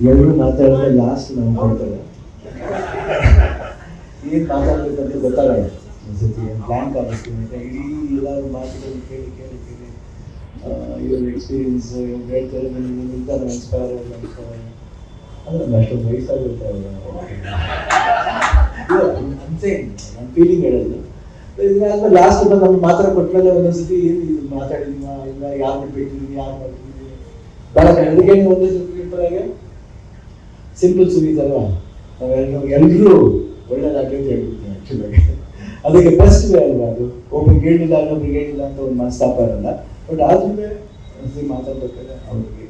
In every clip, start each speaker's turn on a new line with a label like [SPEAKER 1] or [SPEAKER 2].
[SPEAKER 1] ಎಲ್ಲರೂ ಮಾತಾಡಿದ್ರೆ ಲಾಸ್ಟ್ ನಾವು ಕೊಡ್ತೇವೆ ಏನು ಮಾತಾಡ್ಬೇಕಂತ ಗೊತ್ತಾಗಲ್ಲ. ಒಂದ್ಸತಿ ಬ್ಲ್ಯಾಂಕ್ ಆಗಿರ್ತೀನಿ ಇಡೀ ಎಲ್ಲರೂ ಮಾತುಗಳು ಕೇಳಿ ಕೇಳಿ ಕೇಳಿ. ಇವ್ರ ಎಕ್ಸ್ಪೀರಿಯನ್ಸ್ ಇವ್ರು ಹೇಳ್ತಾರೆ ನನಗೆ ನಿರ್ಧಾರ ಇನ್ಸ್ಪೈರ್ ಅಂದ್ರೆ ಅಷ್ಟು ಅಷ್ಟೊಂದು ವಯಸ್ಸಾಗಿರ್ತಾರೆ ಅಂತೆ ನನ್ನ ಫೀಲಿಂಗ್ ಹೇಳೋದು. ಇದಾದ್ಮೇಲೆ ಲಾಸ್ಟ್ ಬಂದು ನಮ್ಗೆ ಮಾತ್ರ ಕೊಟ್ಮೇಲೆ ಒಂದೊಂದ್ಸತಿ ಏನು ಇದು ಮಾತಾಡಿದ್ವಿ ಇಲ್ಲ ಯಾರು ಬಿಟ್ಟಿದ್ದೀನಿ ಯಾರು ಮಾಡ್ತಿದ್ದೀನಿ ಭಾಳ ಕಣ್ಣಿಗೆ ಒಂದೊಂದು ಸಿಂಪಲಾಗೆ ಸಿಂಪಲ್ ಸುನೀತ್ ಅಲ್ವಾ? ನಾವೆಲ್ಲರೂ ಎಲ್ಲರೂ ಅಂತ ಹೇಳ್ಬಿಡ್ತೀನಿ ಆ್ಯಕ್ಚುಲಾಗಿ ಅದಕ್ಕೆ ಬೆಸ್ಟ್ ವೇ ಅಲ್ವಾ ಅದು? ಒಬ್ಬರಿಗೆ ಹೇಳಿಲ್ಲ ಇನ್ನೊಬ್ರಿಗೆ ಹೇಳಿಲ್ಲ ಅಂತ ಒಂದು ಮನಸ್ತಾಪ ಇರಲ್ಲ. ಬಟ್ ಆದ್ರೂ ಮಾತಾಡ್ಬೇಕಾದ್ರೆ ಅವ್ರಿಗೆ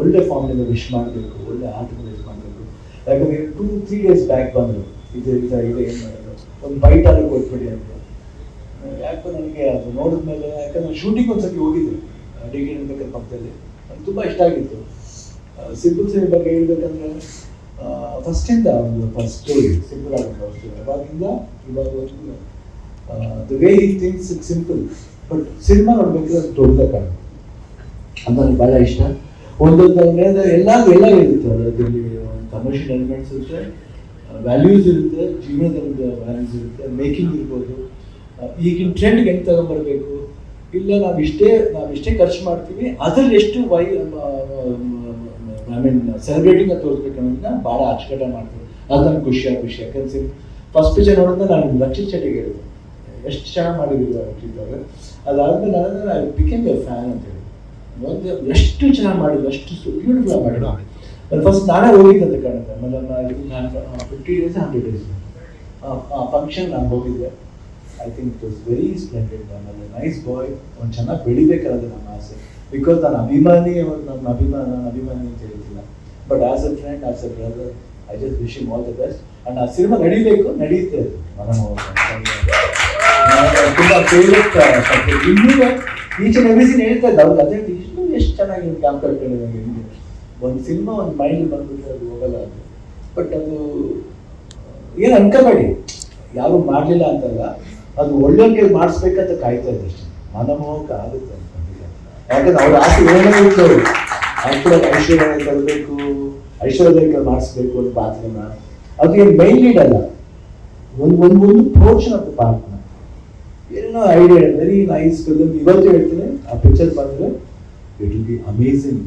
[SPEAKER 1] ಒಳ್ಳೆ ಫಾರ್ಮ್ನಿಂದ ವಿಶ್ ಮಾಡಬೇಕು, ಒಳ್ಳೆ ಆಟಗಳು ವಿಶ್ ಮಾಡಬೇಕು. ಯಾಕಂದರೆ ಟೂ ತ್ರೀ ಡೇಸ್ ಬ್ಯಾಕ್ ಬಂದರು. ಇದು ಇದು ಇದು ಏನು ಮಾಡೋದು? ಒಂದು ಬೈಟ್ ಆದರೂ ಕೊಟ್ಬಿಡಿ ಅಂತ. ಯಾಕೋ ನನಗೆ ಅದು ನೋಡಿದ ಮೇಲೆ ಯಾಕಂದ್ರೆ ಶೂಟಿಂಗ್ ಒಂದ್ಸತಿ ಹೋಗಿದ್ದೆ. ಡಿಗ್ರಿ ಇರ್ಬೇಕಾದ್ರೆ ಪಕ್ಕದಲ್ಲಿ. ನಂಗೆ ತುಂಬ ಇಷ್ಟ ಆಗಿತ್ತು. ಸಿಂಪಲ್ ಸೇವೆ ಬಗ್ಗೆ ಹೇಳ್ಬೇಕಂದ್ರೆ ಫಸ್ಟಿಂದ ಒಂದು ಫಸ್ಟ್ ಸ್ಟೋರಿ ಸಿಂಪಲ್ ಆಗುತ್ತೆ ಸ್ಟೋರಿ ಅವಾಗಿಂದ ಇವಾಗ ಒಂದು ದ ವೇ ಈ ಥಿಂಗ್ಸ್ ಸಿಂಪಲ್ ಬಟ್ ಸಿನಿಮಾ ನೋಡ್ಬೇಕಾದ್ರೆ ಅದು ದೊಡ್ಡ ಕಾಣುತ್ತೆ ಅದು ನನಗೆ ಭಾಳ ಇಷ್ಟ. ಒಂದೊಂದು ಅಂದರೆ ಎಲ್ಲ ಎಲ್ಲ ಇರುತ್ತೆ ಅದರಲ್ಲಿ ಕಮರ್ಷಿಯಲ್ ಎಲಿಮೆಂಟ್ಸ್ ಇರುತ್ತೆ ವ್ಯಾಲ್ಯೂಸ್ ಇರುತ್ತೆ ಜೀವನದ ವ್ಯಾಲ್ಯೂಸ್ ಇರುತ್ತೆ ಮೇಕಿಂಗ್ ಇರ್ಬೋದು. ಈಗಿನ ಟ್ರೆಂಡ್ಗೆ ಹೆಂಗೆ ತಗೊಂಬರ್ಬೇಕು? ಇಲ್ಲ ನಾವು ಇಷ್ಟೇ ನಾವು ಇಷ್ಟೇ ಖರ್ಚು ಮಾಡ್ತೀವಿ ಅದ್ರಲ್ಲಿ ಎಷ್ಟು ವೈ ಐ ಮೀನ್ ಸೆಲೆಬ್ರೇಟಿಂಗ್ ಅಂತ ತೋರಿಸ್ಬೇಕು ಅನ್ನೋದನ್ನ ಭಾಳ ಅಚ್ಚುಕಟ್ಟ ಮಾಡ್ತೀವಿ ಅದು ನನಗೆ ಖುಷಿ ಆ ವಿಷಯ ಯಾಕಂದ್ರೆ ಫಸ್ಟ್ ಪಿಚರ್ ನೋಡಿದ್ರೆ ನಾನು ರಕ್ಷಿತ್ ಚಟಿಗೆ ಹೇಳಿದೆ ಎಷ್ಟು ಚೆನ್ನಾಗಿ ಮಾಡಿದ್ರು ರಕ್ಷಿತ್ ಅದಾದ್ಮೇಲೆ ನಾನು ಐ ಬಿಕೇಮ್ ಎ ಫ್ಯಾನ್ ಅಂತ ಹೇಳಿ. ಒಂದು ಎಷ್ಟು ಚೆನ್ನಾಗಿ ಮಾಡಿದ್ರು, ಅಷ್ಟು ಬ್ಯೂಟಿಫುಲ್ ಮಾಡಿದ್ರು. ಅದು ಫಸ್ಟ್ ನಾನೇ ಹೋಗಿದ್ದೆ ಕಾಣುತ್ತೆ. ಆಮೇಲೆ ನಾನು ಫಿಫ್ಟಿ ಡೇಸ್ ಹಂಡ್ರೆಡ್ ಡೇಸ್ ಆ ಫಂಕ್ಷನ್ ನಾನು ಹೋಗಿದ್ದೆ. I think it was very splendid ಆಮೇಲೆ ನೈಸ್ ಬಾಯ್ ಒಂದು ಚೆನ್ನಾಗಿ ಬೆಳಿಬೇಕಾದ್ರೆ ನಮ್ಮ ಆಸೆ. ಬಿಕಾಸ್ ನಾನು ಅಭಿಮಾನಿ, ಅವರು ನನ್ನ ಅಭಿಮಾನ, ನಾನು ಅಭಿಮಾನಿ ಅಂತ ಹೇಳ್ತಿಲ್ಲ. But as a friend as a brother I just wish him all the best and ಆ ಸಿನಿಮಾ ನಡೀಬೇಕು ನಡೆಯುತ್ತೆ ತುಂಬ ಫೇವ್ರೆಟ್ ಸಬ್ಜೆಕ್ಟ್ ಇನ್ನೂ ಈಚೆ ಎವ್ರಿಸಿನ್ ಹೇಳ್ತಾ ಇದ್ದ. ಅವ್ರಿಗೆ ಅದೇ ಇನ್ನೂ ಎಷ್ಟು ಚೆನ್ನಾಗಿ ಕ್ಯಾಂಪ್ ಕಟ್ಕೊಂಡಿದ್ದಾರೆ ಒಂದು ಸಿನಿಮಾ ಒಂದು ಮೈಂಡ್ ಬಂದ್ಬಿಟ್ರೆ ಅದು ಹೋಗಲ್ಲ ಅದು. ಬಟ್ ಅದು, ಏನು ಅನ್ಕೋಬೇಡಿ. ಯಾರು ಮಾಡಲಿಲ್ಲ ಅಂತಲ್ಲ, ಅದು ಒಳ್ಳೆಯವ್ರಿಗೆ ಮಾಡಿಸ್ಬೇಕಂತ ಕಾಯ್ತಾ ಇದ್ದೆ ಅಷ್ಟೇ. ಮನಮೋಹಕ ಆಗುತ್ತೆ ಅಂತ. ಯಾಕಂದ್ರೆ ಅವ್ರ ಆಸೆ ಏನೇ ಇತ್ತು ಅವರು ಐಶ್ವರ್ಯ ತರಬೇಕು ಐಶ್ವರ್ಯ ಮಾಡಿಸ್ಬೇಕು ಅಂತ ಪಾತ್ರನ ಅದು ಏನು ಮೈನ್ ಲೀಡ್ ಅಲ್ಲ. ಒಂದು ಒಂದು ಒಂದು ಪೋರ್ಷನ್ ಆಫ್ ಪಾರ್ಟ್ನ ಏನೋ ಐಡಿಯಾ ವೆರಿ ನೈಸ್ ಫಿಲ್ಮ್ ಇವತ್ತು ಹೇಳ್ತೀನಿ, ಆ ಪಿಕ್ಚರ್ ಬಂದರೆ it will be amazing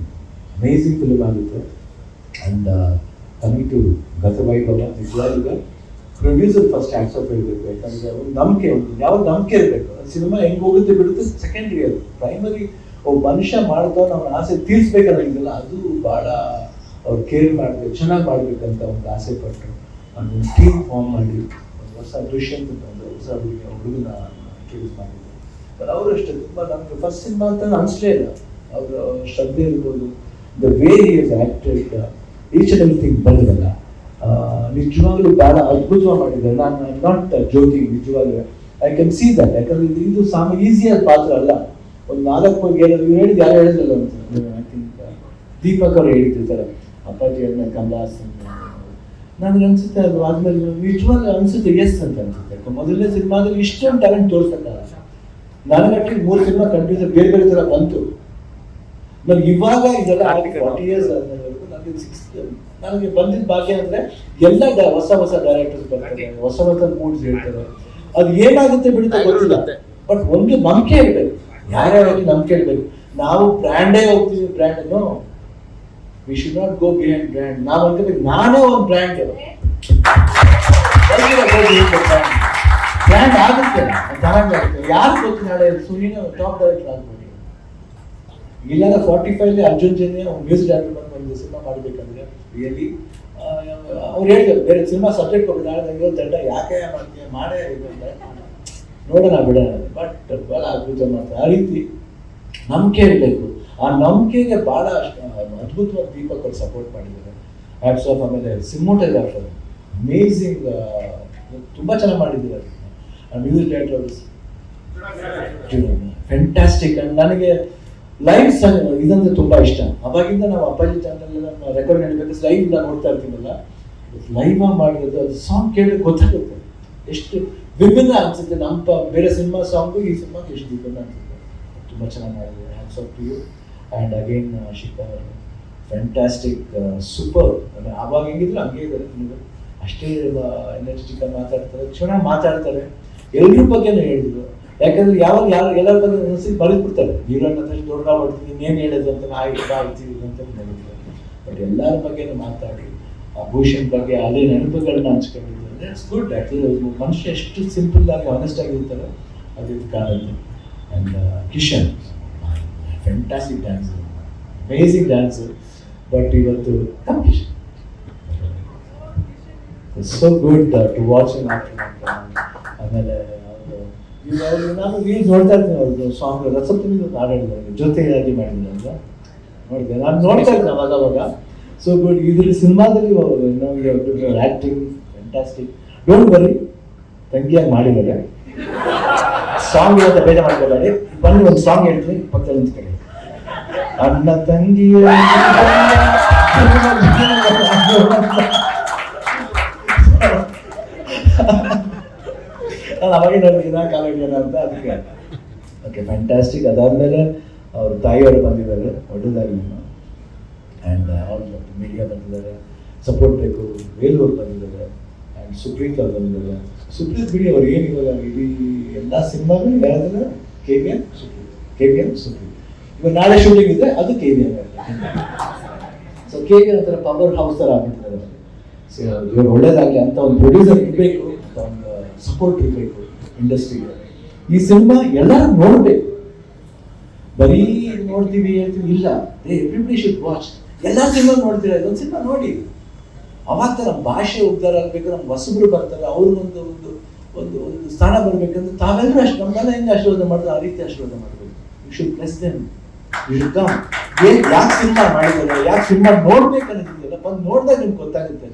[SPEAKER 1] amazing film ಆಗುತ್ತೆ. And coming to Gatha Vaibhava ನಿಜವಾಗ್ಲೂ ಪ್ರೊಡ್ಯೂಸರ್ ಫಸ್ಟ್ ಆಕ್ಸ್ ಆಫ್ ಹೇಳ್ಬೇಕು. ಯಾಕಂದ್ರೆ ಒಂದು ನಂಬಿಕೆ ಯಾವ ನಂಬಿಕೆ ಇರಬೇಕು? ಸಿನಿಮಾ ಹೆಂಗೆ ಹೋಗುತ್ತೆ ಬಿಡುತ್ತೆ? ಸೆಕೆಂಡ್ರಿ ಅದು. ಪ್ರೈಮರಿ ಒಬ್ಬ ಮನುಷ್ಯ ಮಾಡ್ಕೊಂಡು ನಾವು ಆಸೆ ಇದೆಲ್ಲ, ಅದು ಭಾಳ ಅವ್ರು ಕೇರ್ ಮಾಡಬೇಕು, ಚೆನ್ನಾಗಿ ಮಾಡ್ಬೇಕಂತ ಒಂದು ಆಸೆ ಪಟ್ಟರು. ಒಂದು ಟೀಮ್ ಫಾರ್ಮ್ ಮಾಡಿ ಒಂದು ಹೊಸ ದುಷ್ಯಂತ್ ಅಂತ ಒಂದು ಹೊಸ ಹುಡುಗ ಹುಡುಗನ ಇಂಟ್ರೊಡ್ಯೂಸ್ ಮಾಡಿದ್ರು. ಬಟ್ ಅವರು ಅಷ್ಟೇ, ತುಂಬ ನಮಗೆ ಫಸ್ಟ್ ಸಿನಿಮಾ ಅಂತ ಅನಿಸ್ಲೇ ಇಲ್ಲ. ಅವರ ಶ್ರದ್ಧೆ ಇರ್ಬೋದು. The way is acted each and everything ಬಂದಿರಲ್ಲ ನಿಜವಾಗ್ಲೂ ಭಾಳ ಅದ್ಭುತವಾಗಿ ಮಾಡಿದ್ದಾರೆ. ನಾನು ನಾಟ್ ಜ್ಯೋತಿ ನಿಜವಾಗ್ಲೂ. ಐ ಕ್ಯಾನ್ ಸಿ ದಟ್ ಯಾಕಂದ್ರೆ ಇದು ಸಾಮ ಈಸಿಯಾದ ಪಾತ್ರ ಅಲ್ಲ. ಒಂದು ನಾಲ್ಕು ಏನು ಹೇಳಿದ್ದು ಯಾರು ಹೇಳಿದ್ರಲ್ಲ ಐ ದೀಪಕ್ ಅವರು ಹೇಳಿರ್ತಾರೆ ಅಪ್ಪಾಜಿ ಅಣ್ಣ ಕಮಲಾಸ್ ನನಗೆ ಅನ್ಸುತ್ತೆ ಅದು ಆದ್ಮೇಲೆ ನಿಜವಾಗ ಅನ್ಸುತ್ತೆ ಎಸ್ ಅಂತ ಅನ್ಸುತ್ತೆ. ಮೊದಲನೇ ಸಿನಿಮಾದಲ್ಲಿ ಇಷ್ಟೊಂದು ಟ್ಯಾಲೆಂಟ್ ತೋರ್ಸಕ್ಕಲ್ಲ. ನನಗೆ ಅಟ್ಲೀಸ್ಟ್ ಮೂರು ಸಿನಿಮಾ ಕಂಟಿನ್ಯೂಸ್ ಬೇರೆ ಬೇರೆ ಥರ ಬಂತು. ನನಗೆ ಇವಾಗ ಇದೆಲ್ಲ ಫಾರ್ಟಿ ಇಯರ್ಸ್ ನನಗೆ ಸಿಕ್ಸ್ ನನಗೆ ಬಂದಿದ್ದ ಭಾಗ್ಯ ಅಂದ್ರೆ ಎಲ್ಲ ಹೊಸ ಹೊಸ ಡೈರೆಕ್ಟರ್ಸ್ ಬರ್ತಾರೆ ಹೊಸ ಹೊಸ ಮೂಡ್ಸ್ ಹೇಳ್ತಾರೆ. ಅದು ಏನಾಗುತ್ತೆ ಬಿಡುತ್ತೆ ಗೊತ್ತಿಲ್ಲ. ಬಟ್ ಒಂದು ನಂಬಿಕೆ ಇರಬೇಕು. ಯಾರ್ಯಾರು ನಮ್ಗೆ ಕೇಳ್ಬೇಕು. ನಾವು ಬ್ರ್ಯಾಂಡೇ ಹೋಗ್ತೀವಿ brand we should not go behind brand ನಾವು ಅನ್ಕೋಬೇಕು ನಾನೇ ಒಂದು ಬ್ರ್ಯಾಂಡ್ ಬ್ರ್ಯಾಂಡ್ ಆಗುತ್ತೆ ಚೆನ್ನಾಗಾಗುತ್ತೆ ಯಾರು ಗೊತ್ತು ನಾಳೆ ಸುನಿನ ಟಾಪ್ ಡೈರೆಕ್ಟರ್ ಆಗ್ಬೋದು. ಇಲ್ಲಾಂದ್ರೆ forty five Arjun Janya music director ಬಂದು ಒಂದು ಸಿನಿಮಾ ಮಾಡಬೇಕಂದ್ರೆ ರಿಯಲಿ ಅವ್ರು ಹೇಳ್ತಾರೆ, ಬೇರೆ ಸಿನಿಮಾ ಸಬ್ಜೆಕ್ಟ್ ಕೊಟ್ಟು ನಾಳೆ ನನಗೆ ದಂಡ ಯಾಕೆ ಮಾಡ್ತೀಯ, ಮಾಡೇ ಇರುತ್ತೆ ನೋಡೋಣ ಬಿಡೋಣ. ಬಟ್ ಭಾಳ ಅದ್ಭುತ ಮಾಡ್ತಾರೆ ಆ ರೀತಿ ನಂಬಿಕೆ ಇರಬೇಕು. ಆ ನಂಬಿಕೆಗೆ ಭಾಳ ಅದ್ಭುತವಾದ ದೀಪಕರು ಸಪೋರ್ಟ್ ಮಾಡಿದ್ದಾರೆ. ಆ್ಯಪ್ಸ್ ಆಫ್ ಆಮೇಲೆ ಸಿಮ್ಮೋಟೋಗ್ರಾಫರ್ ಅಮೇಝಿಂಗ್ ತುಂಬ ಚೆನ್ನಾಗಿ ಮಾಡಿದ್ದಾರೆ ಮ್ಯೂಸಿಕ್ ಡೈರೆಕ್ಟರ್ಸ್ ಫ್ಯಾಂಟಾಸ್ಟಿಕ್ ಅಂಡ್ ನನಗೆ ಲೈವ್ ಇದಂದ್ರೆ ತುಂಬ ಇಷ್ಟ. ಅವಾಗಿಂದ ನಾವು ಅಪ್ಪಾಜಿ ಚಾನಲ್ ರೆಕಾರ್ಡ್ ಹೇಳಬೇಕು ಲೈವ್ ನಾನು ನೋಡ್ತಾ ಇರ್ತೀನಲ್ಲ. ಲೈವ್ ಮಾಡಿರೋದು, ಅದು ಸಾಂಗ್ ಕೇಳಿದ್ರೆ ಗೊತ್ತಾಗುತ್ತೆ. ಎಷ್ಟು ವಿಭಿನ್ನ ಅನ್ಸುತ್ತೆ. ನಮ್ಮ ಬೇರೆ ಸಿನಿಮಾ ಸಾಂಗು ಈ ಸಿನಿಮಾಗೆ ಎಷ್ಟು ವಿಭಿನ್ನ ಅನ್ಸುತ್ತೆ. ತುಂಬ ಚೆನ್ನಾಗಿ ಮಾಡಿದ್ದಾರೆ hands to you and again Shikha fantastic super ಆವಾಗ ಹೆಂಗಿದ್ರು ಹಂಗೆ ಇದ್ದಾರೆ ನೀವು ಅಷ್ಟೇ ಎನರ್ಜಿಟಿಕ್ ಆಗಿ ಮಾತಾಡ್ತಾರೆ. ಚೆನ್ನಾಗಿ ಮಾತಾಡ್ತಾರೆ. ಎಲ್ರ ಬಗ್ಗೆನೂ ಹೇಳಿದ್ರು. ಯಾಕಂದ್ರೆ ಯಾವಾಗ ಯಾರು ಎಲ್ಲರ ಬಗ್ಗೆ ಅನಿಸಿ ಬರೆದ್ಬಿಡ್ತಾರೆ. ಹತ್ರ ದೊಡ್ಡ ಮಾಡ್ತೀನಿ ಇನ್ನೇನು ಹೇಳೋದು ಅಂತ ಆಯ್ತು ಆಗ್ತೀವಿ ಅಂತ ಹೇಳಿದ್ರು ಬಟ್ ಎಲ್ಲರ ಬಗ್ಗೆನೂ ಮಾತಾಡಿ. ಆ ಭೂಷಣ್ ಬಗ್ಗೆ ಅದೇ ನೆನಪುಗಳನ್ನ ಹಂಚ್ಕೊಂಡಿದ್ರು ಅಂದರೆ ಇಟ್ಸ್ ಗುಡ್ ಆ್ಯಕ್ಚುಲಿ ಮನುಷ್ಯ ಎಷ್ಟು ಸಿಂಪಲ್ ಆಗಿ ಆನೆಸ್ಟ್ ಆಗಿರ್ತಾರೆ ಅದು ಇದು ಕಾಣುತ್ತೆ. And Kishan fantastic dance amazing dance but ಇವತ್ತು so good to watch in ಆಮೇಲೆ ನಾನು ರೀಲ್ಸ್ ನೋಡ್ತಾ ಇದ್ದೀನಿ ಅವ್ರದ್ದು ಸಾಂಗ್ ರಸಪ್ತಮಿ ತುಂಬ ಹಾಡು ಹೇಳಿದ್ದಾರೆ, ಜೊತೆಯಾಗಿ ಮಾಡಿದ್ರು ನೋಡಿದೆ ನಾನು ನೋಡ್ತಾ ಇದ್ದೆ ಅವಾಗ ಅವಾಗ. ಸೊ ಗುಡ್ ಇದ್ರ ಸಿನಿಮಾದಲ್ಲಿ acting acting fantastic don't worry ತಂಗಿಯಾಗಿ ಮಾಡಿದ್ದಾರೆ. ಸಾಂಗ್ ಅಂತ ಬೇಜ ಮಾಡ್ಕೋಬೇಡಿ ಬನ್ನಿ ಒಂದು ಸಾಂಗ್ ಹೇಳ್ತೀನಿ ಪಕ್ಕದಲ್ಲಿ ನಿಂತ್ಕೊಳ್ಳಿ ಅಣ್ಣ ತಂಗಿ ನಾನು ಅವಾಗ ನೋಡಿದ ಕಾಲ ಹಿಡಿಯೋಣ ಅಂತ ಅದಕ್ಕೆ ಓಕೆ ಫ್ಯಾಂಟಾಸ್ಟಿಕ್ ಅದಾದಮೇಲೆ ಅವ್ರ ತಾಯಿಯವರು ಬಂದಿದ್ದಾರೆ ಒಡ್ಡದಾಗಿ ಆ್ಯಂಡ್ ಅವ್ರು ಮೀಡಿಯಾ ಬಂದಿದ್ದಾರೆ. ಸಪೋರ್ಟ್ ಬೇಕು. ವೇಲೂರು ಬಂದಿದ್ದಾರೆ. ಸುಪ್ರೀತ್ ಅವ್ರು ಬಂದಿದ್ದಾರೆ ಸುಪ್ರೀತ್ ಬಿಡಿ ಅವ್ರು ಏನು ಇವಾಗ ಇಡೀ ಎಲ್ಲ ಸಿನಿಮಾಗಳು ಯಾರಾದ್ರೆ K B M Supreeth K B N Supreeth ಇವಾಗ ನಾಳೆ ಶೂಟಿಂಗ್ ಇದೆ ಅದು K B M so K B M ಹತ್ರ ಪವರ್ ಹೌಸ್ ಥರ ಆಗಿರ್ತಾರೆ ಸೊ ಇವಾಗ ಒಳ್ಳೇದಾಗಲಿ ಅಂತ ಒಂದು ಪ್ರೊಡ್ಯೂಸರ್ ಇರಬೇಕು ಒಂದು ಸಪೋರ್ಟ್ ಇರಬೇಕು ಇಂಡಸ್ಟ್ರಿಗೆ ಈ ಸಿನಿಮಾ ಎಲ್ಲರೂ ನೋಡಬೇಕು. ಬರೀ ನೋಡ್ತೀವಿ, ಹೇಳ್ತೀವಿ, ಇಲ್ಲ. ಎವ್ರಿಬಡಿ ಶುಡ್ ವಾಚ್ ಎಲ್ಲ ಸಿನಿಮಾ ನೋಡ್ತೀರಾ? ಇದೊಂದು ಸಿನಿಮಾ ನೋಡಿ. ನಮ್ಮ ಭಾಷೆ ಉದ್ಧಾರ ಆಗ್ಬೇಕು, ನಮ್ಮ ಹೊಸಬ್ರು ಬರ್ತಾರೆ, ಅವ್ರಿಗೊಂದು ಒಂದು ಒಂದು ಒಂದು ಸ್ಥಾನ ಬರ್ಬೇಕಂದ್ರೆ ತಾವೆಲ್ಲರೂ ಅಷ್ಟು ನಮ್ಮನ್ನ ಹೆಂಗೆ ಆಶೀರ್ವಾದ ಮಾಡಿದ್ರೆ, ಆ ರೀತಿ ಆಶೀರ್ವಾದ ಮಾಡಬೇಕು. You should bless them you should ಯಾಕೆ ಸಿನಿಮಾ ಮಾಡಿದ್ದಾರೆ, ಯಾಕೆ ಸಿನಿಮಾ ನೋಡ್ಬೇಕು ಬಂದು ನೋಡಿದಾಗ ನಿಮ್ಗೆ ಗೊತ್ತಾಗುತ್ತೆ.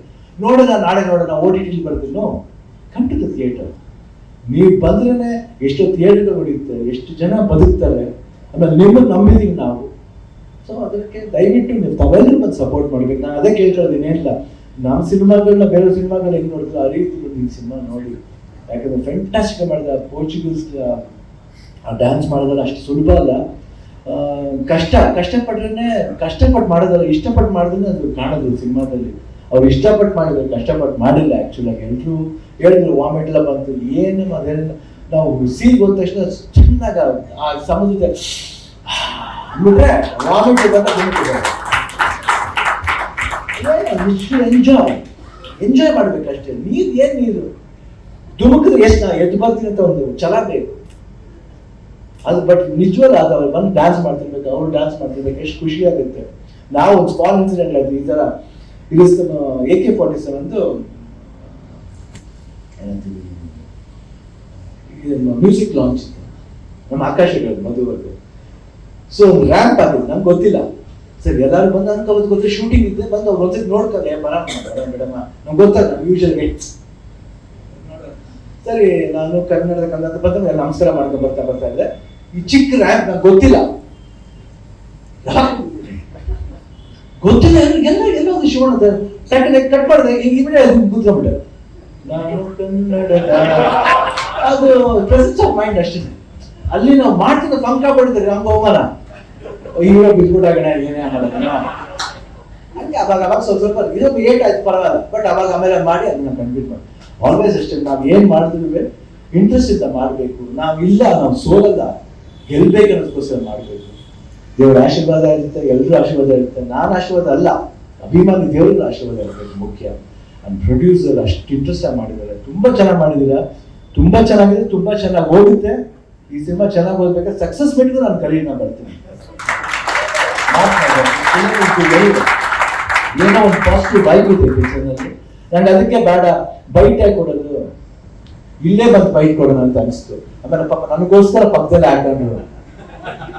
[SPEAKER 1] ನೋಡೋಣ, ನಾಳೆ ನೋಡೋಣ ಓ ಟಿ ಟಿಲಿ ಬರ್ತೀನೋ ಕಮ್ ಟು ದ ಥಿಯೇಟರ್ ನೀವು ಬಂದ್ರೇನೆ ಎಷ್ಟೋ ಥಿಯೇಟರ್ ಹೊಡೆಯುತ್ತೆ ಎಷ್ಟು ಜನ ಬದುಕ್ತಾರೆ, ಆಮೇಲೆ ನಿಮ್ಮನ್ನು ನಂಬಿದೀವಿ ನಾವು. ಸೊ ಅದಕ್ಕೆ ದಯವಿಟ್ಟು ನೀವು ತಾವೆಲ್ಲರೂ ಬಂದು ಸಪೋರ್ಟ್ ಮಾಡ್ಬೇಕು. ನಾನು ಅದೇ ಕೇಳ್ಕೊಳ್ಳೋದು ಏನಿಲ್ಲ ನಮ್ಮ ಸಿನಿಮಾಗಳನ್ನ ಬೇರೆ ಸಿನಿಮಾಗಳು ಹೆಂಗೆ ನೋಡ್ತಾರೆ ಆ ರೀತಿ ಬಂದು ಈ ಸಿನಿಮಾ ನೋಡಿ. ಯಾಕಂದ್ರೆ ಫ್ಯಾಂಟಾಸ್ಟಿಕ್ ಮಾಡಿದ ಪೋರ್ಚುಗಲ್ಸ್ ಆ ಡ್ಯಾನ್ಸ್ ಮಾಡೋದಲ್ಲ ಅಷ್ಟು ಸುಲಭ ಅಲ್ಲ. ಆ, ಕಷ್ಟ ಕಷ್ಟಪಟ್ರೆ ಕಷ್ಟಪಟ್ಟು ಮಾಡೋದಲ್ಲ ಇಷ್ಟಪಟ್ಟು ಮಾಡಿದ್ರೆ ಅದು ಕಾಣೋದು ಸಿನಿಮಾದಲ್ಲಿ. ಅವ್ರು ಇಷ್ಟಪಟ್ಟು ಮಾಡಿದ್ರು ಕಷ್ಟಪಟ್ಟು ಮಾಡಿಲ್ಲ ಆ್ಯಕ್ಚುಲಾಗಿ ಎಲ್ಲರೂ ಹೇಳಿದ್ರು ವಾಮಿಟ್ ಎಲ್ಲ ಬಂತು ಏನು ಅದೇನಿಲ್ಲ ನಾವು ಸಿ ಹೋದ ತಕ್ಷಣ ಚೆನ್ನಾಗ ಆ ಅಂದ್ಬಿಟ್ರೆ ವಾಮಿಟ್ ಬಂದ ಎಂಜಾಯ್ ಎಂಜಾಯ್ ಮಾಡ್ಬೇಕಷ್ಟೇ. ನೀರು, ಏನು ನೀರು? ಧುಮುಕಿದ್ರೆ ಎಷ್ಟು ಎದ್ದು ಬರ್ತೀನಿ ಅಂತ ಒಂದು ಛಲ ಬೇಕು. ಅದು ಬಟ್ ನಿಜವಲ್ಲ ಅದು ಅವ್ರು ಬಂದು ಡ್ಯಾನ್ಸ್ ಮಾಡ್ತಿರ್ಬೇಕು, ಅವ್ರು ಡ್ಯಾನ್ಸ್ ಮಾಡ್ತಿರ್ಬೇಕು, ಎಷ್ಟು ಖುಷಿ ಆಗುತ್ತೆ ನಾವು ಒಂದು ಸ್ಮಾಲ್ ಇನ್ಸಿಡೆಂಟ್ ಆಯ್ತು, ಈ ಥರ ಇದು ಎ ಕೆ ಫಾರ್ಟಿ ಒಂದು ಏನಂತೀವಿ ಮ್ಯೂಸಿಕ್ ಲಾಂಚ್ ನಮ್ಮ ಆಕಾಶಗಳು ಮದುವೆ ಸೊ ಒಂದು ರ್ಯಾಂಪ್ ಆಗಿದೆ ನಂಗೆ ಗೊತ್ತಿಲ್ಲ. ಸರಿ, ಎಲ್ಲರೂ ಬಂದ ಅವತ್ತು ಗೊತ್ತು ಶೂಟಿಂಗ್ ಇದ್ದೆ ಬಂದು ಅವ್ರು ಒಂದ್ಸತಿ ನೋಡ್ತಾರೆ ಬರ ಮೇಡಮ್ ನಮ್ಗೆ ಗೊತ್ತಲ್ಲ ನಾವು ಯೂಶಲ್ ಸರಿ, ನಾನು ಕನ್ನಡದ ಕನ್ನಡ ಬಂದ ನಮಸ್ಕಾರ ಮಾಡ್ಕೊಂಡು ಬರ್ತಾ ಬರ್ತಾ ಇದ್ದೆ. ಈ ಚಿಕ್ಕ ರ್ಯಾಂಪ್ ನಂಗೆ ಗೊತ್ತಿಲ್ಲ. ಗೊತ್ತಿಲ್ಲ ಎಲ್ಲ ಎಲ್ಲ ಒಂದು ಶಿವಣ್ಣ ಟಕ್ಕನೆ ಕಟ್ ಮಾಡಿದೆ ಇಮಿಡಿಯ ಕೂತ್ಕೊಂಡ್ಬಿಟ್ಟೆ. ನಾನು ಕನ್ನಡ ಅದು ಪ್ರೆಸೆನ್ಸ್ ಆಫ್ ಮೈಂಡ್ ಅಷ್ಟೇ. ಅಲ್ಲಿ ನಾವು ಮಾಡ್ತಿದ್ದ ಪಂಕ ಪಡಿದ್ರೆ ನಮ್ಗೆ ಅವಮಾನ. ಅಯ್ಯೋ ಬಿದ್ಬಿಟ್ಟಾಗಣ ಏನೇ ಅನ್ನೋದನ್ನ ಹಂಗೆ ಅವಾಗ ಅವಾಗ ಸ್ವಲ್ಪ ಸ್ವಲ್ಪ ಇದು ಏಟ್ ಆಯ್ತು, ಪರವಾಗಿಲ್ಲ. ಬಟ್ ಅವಾಗ ಆಮೇಲೆ ಮಾಡಿ ಅದನ್ನ ಕಂಪ್ಲೀಟ್ ಮಾಡಿ. ಆಲ್ವೇಸ್ ಅಷ್ಟೇ, ನಾವು ಏನು ಮಾಡಿದ್ರು ಇಂಟ್ರೆಸ್ಟ್ ಇಂದ ಮಾಡಬೇಕು. ನಾವು ಇಲ್ಲ, ನಾವು ಸೋಲಲ್ಲ. ಗೆಲ್ಬೇಕು ಅನ್ನೋದಕ್ಕೋಸ್ಕರ ಮಾಡಬೇಕು. ದೇವರ ಆಶೀರ್ವಾದ ಇರುತ್ತೆ ಎಲ್ಲರೂ ಆಶೀರ್ವಾದ ಇರುತ್ತೆ. ನಾನು ಆಶೀರ್ವಾದ ಅಲ್ಲ. ಅಭಿಮಾನಿ ದೇವರ ಆಶೀರ್ವಾದ ಇರಬೇಕು ಮುಖ್ಯ. ನನ್ನ ಪ್ರೊಡ್ಯೂಸರ್ ಅಷ್ಟು ಇಂಟ್ರೆಸ್ಟ್ ಆಗಿ ಮಾಡಿದ್ದಾರೆ. ತುಂಬ ಚೆನ್ನಾಗಿ ಮಾಡಿದ್ದೀರಾ? ತುಂಬ ಚೆನ್ನಾಗಿದೆ, ತುಂಬ ಚೆನ್ನಾಗಿ ಹೋಗುತ್ತೆ ಈ ಸಿನಿಮಾ ಚೆನ್ನಾಗಿ ಹೋಗ್ಬೇಕಾದ್ರೆ ಸಕ್ಸಸ್ ಬಿಟ್ಟು ನಾನು ಕರೀನ ಬರ್ತೀನಿ. ಏನೋ ಒಂದು ಪಾಸಿಟಿವ್ ಬೈಕ್ ಇದೆ ನಂಗೆ ಅದಕ್ಕೆ ಬೇಡ ಬೈಟ್ ಆಗಿ ಕೊಡೋದು ಇಲ್ಲೇ ಬಂದು ಬೈಟ್ ಕೊಡೋಣ ಅಂತ ಅನಿಸ್ತು ಆಮೇಲೆ ಪಾಪ ನನಗೋಸ್ಕರ ಪಕ್ಕದಲ್ಲಿ ಹಾಕೊಂಡು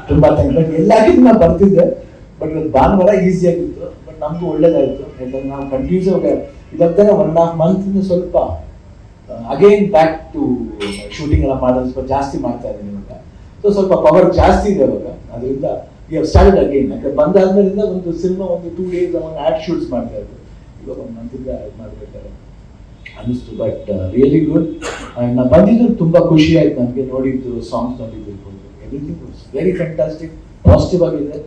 [SPEAKER 1] ತುಂಬಾ ಥ್ಯಾಂಕ್ ಎಲ್ಲಾಗಿದ್ದು ನಾನು ಬರ್ತಿದ್ದೆ ಬಟ್ ಇವತ್ತು ಭಾನುವಾರ ಈಸಿ ಆಗಿತ್ತು ಬಟ್ ನಮಗೂ ಒಳ್ಳೇದಾಯ್ತು ಯಾಕಂದ್ರೆ ನಾವು ಕಂಟಿನ್ಯೂಸ್ ಇವಾಗ ಒನ್ ಆಫ್ ಮಂತ್ ಸ್ವಲ್ಪ ಅಗೈನ್ ಬ್ಯಾಕ್ ಟು ಶೂಟಿಂಗ್ ಎಲ್ಲ ಮಾಡೋದು ಸ್ವಲ್ಪ ಜಾಸ್ತಿ ಮಾಡ್ತಾ ಇದ್ದೀನಿ ಇವಾಗ ಸೊ ಸ್ವಲ್ಪ ಪವರ್ ಜಾಸ್ತಿ ಇದೆ ಇವಾಗ. ಅದರಿಂದ ವಿ ಸ್ಟಾರ್ಟ್ ಅಗೈನ್ ಯಾಕೆ ಬಂದಾದ್ಮೇಲಿಂದ ಒಂದು ಸಿನಿಮಾ ಒಂದು ಟೂ ಡೇಸ್ ಒಂದು ಆ್ಯಡ್ ಶೂಟ್ಸ್ ಮಾಡ್ತಾ ಇದ್ದರು ಇವಾಗ ಒಂದು ಮಂತಿಂದ ಇದು ಮಾಡ್ಬೇಕಾದ್ರೆ. ಅನ್ನಿಸ್ತು ಬಟ್ ರಿಯಲಿ ಗುಡ್ ಆ್ಯಂಡ್ ನಾನು ಬಂದಿದ್ದು ತುಂಬ ಖುಷಿ ಆಯ್ತು. ನನಗೆ ನೋಡಿದ್ದು ಸಾಂಗ್ಸ್ ನೋಡಿದ್ದು ಎವ್ರಿಥಿಂಗ್ ವೆರಿ ಫ್ಯಾಂಟಾಸ್ಟಿಕ್ ಪಾಸಿಟಿವ್ ಆಗಿದೆ.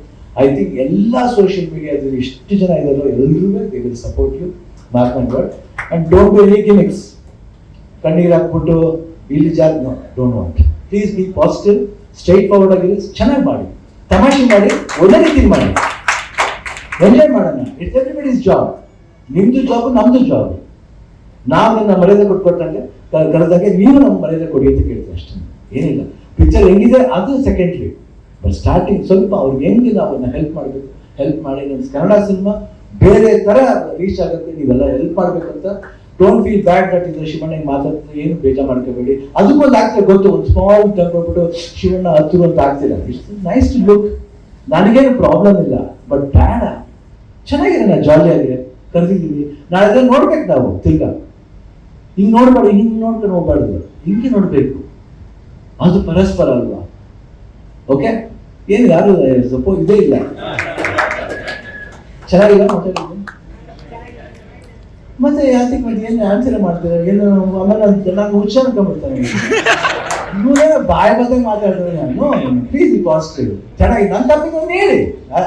[SPEAKER 1] ಐ ಥಿಂಕ್ ಎಲ್ಲ ಸೋಷಿಯಲ್ ಮೀಡಿಯಾದಲ್ಲಿ ಎಷ್ಟು ಜನ ಇದ್ದಾರೋ ಎಲ್ಲರೂ they will support you mark my word and don't be any gimmicks ಕಣ್ಣೀರು ಹಾಕ್ಬಿಟ್ಟು, ಇಲ್ಲಿ ಜಾಗ no don't want please be positive straightforward ಆಗಿರಿ, ಚೆನ್ನಾಗಿ ಮಾಡಿ. ತಮಾಷೆ ಮಾಡಿ ಒಳ್ಳೆ ರೀತಿಲಿ ಮಾಡಿ ಎಂಜಾಯ್ ಮಾಡೋಣ. ಇಟ್ಸ್ ಎವ್ರಿಬಡೀಸ್ ಜಾಬ್ ನಿಮ್ದು ಜಾಬ್ ನಮ್ದು ಜಾಬ್ ನಾವು ನನ್ನ ಮರ್ಯಾದೆ ಕೊಟ್ಕೊಟ್ಟಂಗೆ ಕರೆದಾಗೆ ನೀವು ನಮ್ಮ ಮರ್ಯಾದೆ ಕೊಡಿ ಅಂತ ಕೇಳ್ತೀವಿ ಅಷ್ಟೇ. ಏನಿಲ್ಲ. ಪಿಕ್ಚರ್ ಹೆಂಗಿದೆ, ಅದು ಸೆಕೆಂಡ್ರಿ ಬಟ್ ಸ್ಟಾರ್ಟಿಂಗ್ ಸ್ವಲ್ಪ ಅವ್ರಿಗೆ ಹೆಂಗೆ ನಾವು ಹೆಲ್ಪ್ ಮಾಡಬೇಕು ಹೆಲ್ಪ್ ಮಾಡಿ ನಮ್ಮ ಕನ್ನಡ ಸಿನಿಮಾ ಬೇರೆ ಥರ ರೀಚ್ ಆಗುತ್ತೆ, ನೀವೆಲ್ಲ ಹೆಲ್ಪ್ ಮಾಡಬೇಕಂತ ಡೋಂಟ್ ಫೀಲ್ ಬ್ಯಾಡ್ ದಟ್ ಇದು ಶಿವಣ್ಣ ಹಿಂಗ್ ಮಾತಾಡ್ತಾರೆ ಏನು ಬೇಜಾರು ಮಾಡ್ಕೋಬೇಡಿ. ಅದಕ್ಕೊಂದು ಆಗ್ತದೆ ಗೊತ್ತು ಒಂದು ಸ್ಮಾಲ್ ತಂದ್ಬಿಟ್ಟು ಶಿವಣ್ಣ ಹತ್ತಿರ ಅಂತ ಆಗ್ತಿಲ್ಲ. ಇಟ್ಸ್ ನೈಸ್ ಟು ಲುಕ್ ನನಗೇನು ಪ್ರಾಬ್ಲಮ್ ಇಲ್ಲ ಬಟ್ ಬೇಡ. ಚೆನ್ನಾಗಿದೆ ಜಾಲಿಯಾಗಿದೆ ಕರೆದಿದ್ದೀವಿ. ನಾಳೆ ಅದನ್ನು ನೋಡ್ಬೇಕು ನಾವು ತಿರ್ಗಾ. ಹಿಂಗೆ ನೋಡ್ಬಾರ್ದು ಹಿಂಗೆ ನೋಡ್ಕೊಂಡು ಹೋಗ್ಬಾರ್ದು. ಹಿಂಗೆ ನೋಡಬೇಕು. ಅದು ಪರಸ್ಪರ ಅಲ್ವಾ? ಓಕೆ ಏನು ಯಾರು ಸಪೋ ಇದೇ ಇಲ್ಲ. ಚೆನ್ನಾಗಿಲ್ಲ ಮಾತಾಡಿದ್ದು? ಮತ್ತೆ ಯಾತಕ್ಕೆ ಮತ್ತೆ ಏನು ಆನ್ಸರ್ ಮಾಡ್ತಾರೆ? ಏನು ಆಮೇಲೆ ಹುಷಾರ್ ಅನ್ಕೊಂಡ್ಬಿಡ್ತಾನೆ ಇವನೇ ಬಾಯ್ ಬಗ್ಗೆ ಮಾತಾಡಿದ್ರೆ ನಾನು. ಪ್ಲೀಸ್ ಪಾಸಿಟಿವ್ ಚೆನ್ನಾಗಿದೆ ನನ್ನ ತಪ್ಪಿಗೆ ಒಂದು ಹೇಳಿ.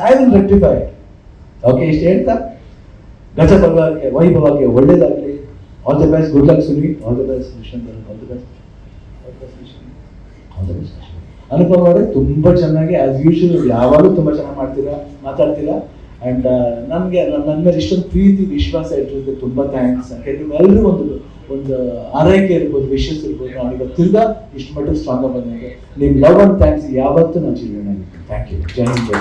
[SPEAKER 1] ಐ ವಿಲ್ ರೆಕ್ಟಿಫೈ ಓಕೆ ಇಷ್ಟು ಹೇಳ್ತಾ? ಗಜಭಗಕ್ಕೆ ವೈಭವಕ್ಕೆ ಒಳ್ಳೇದಾಗಲಿ. All the best good luck Suni. All the best Vishwanth all the best all the best ಅನುಭವ ಅವರೇ, ತುಂಬ ಚೆನ್ನಾಗಿ ಆಸ್ ಯೂಶುವಲ್ ಯಾವಾಗಲೂ ತುಂಬ ಚೆನ್ನಾಗಿ ಮಾಡ್ತೀರಾ, ಮಾತಾಡ್ತೀರಾ? ಆ್ಯಂಡ್ ನನಗೆ ನನ್ನ ಮೇಲೆ ಇಷ್ಟೊಂದು ಪ್ರೀತಿ, ವಿಶ್ವಾಸ ಇಟ್ಟಿರೋದಕ್ಕೆ ತುಂಬ ಥ್ಯಾಂಕ್ಸ್ ಯಾಕೆ ನೀವೆಲ್ಲರೂ ಒಂದು ಒಂದು ಆರೈಕೆ ಇರ್ಬೋದು ವಿಶಸ್ ಇರ್ಬೋದು ಅವನಿಗೆ ತಿರ್ಗಾ ಇಷ್ಟು ಮಟ್ಟಿಗೆ ಸ್ಟ್ರಾಂಗ್ ಬಂದಾಗ ನಿಮ್ಮ ಲವ್ ಅಂಡ್ ಥ್ಯಾಂಕ್ಸ್ ಯಾವತ್ತೂ ನಾನು ಜೀವನ ಥ್ಯಾಂಕ್ ಯು ಜೈ ಹಿಂದ್.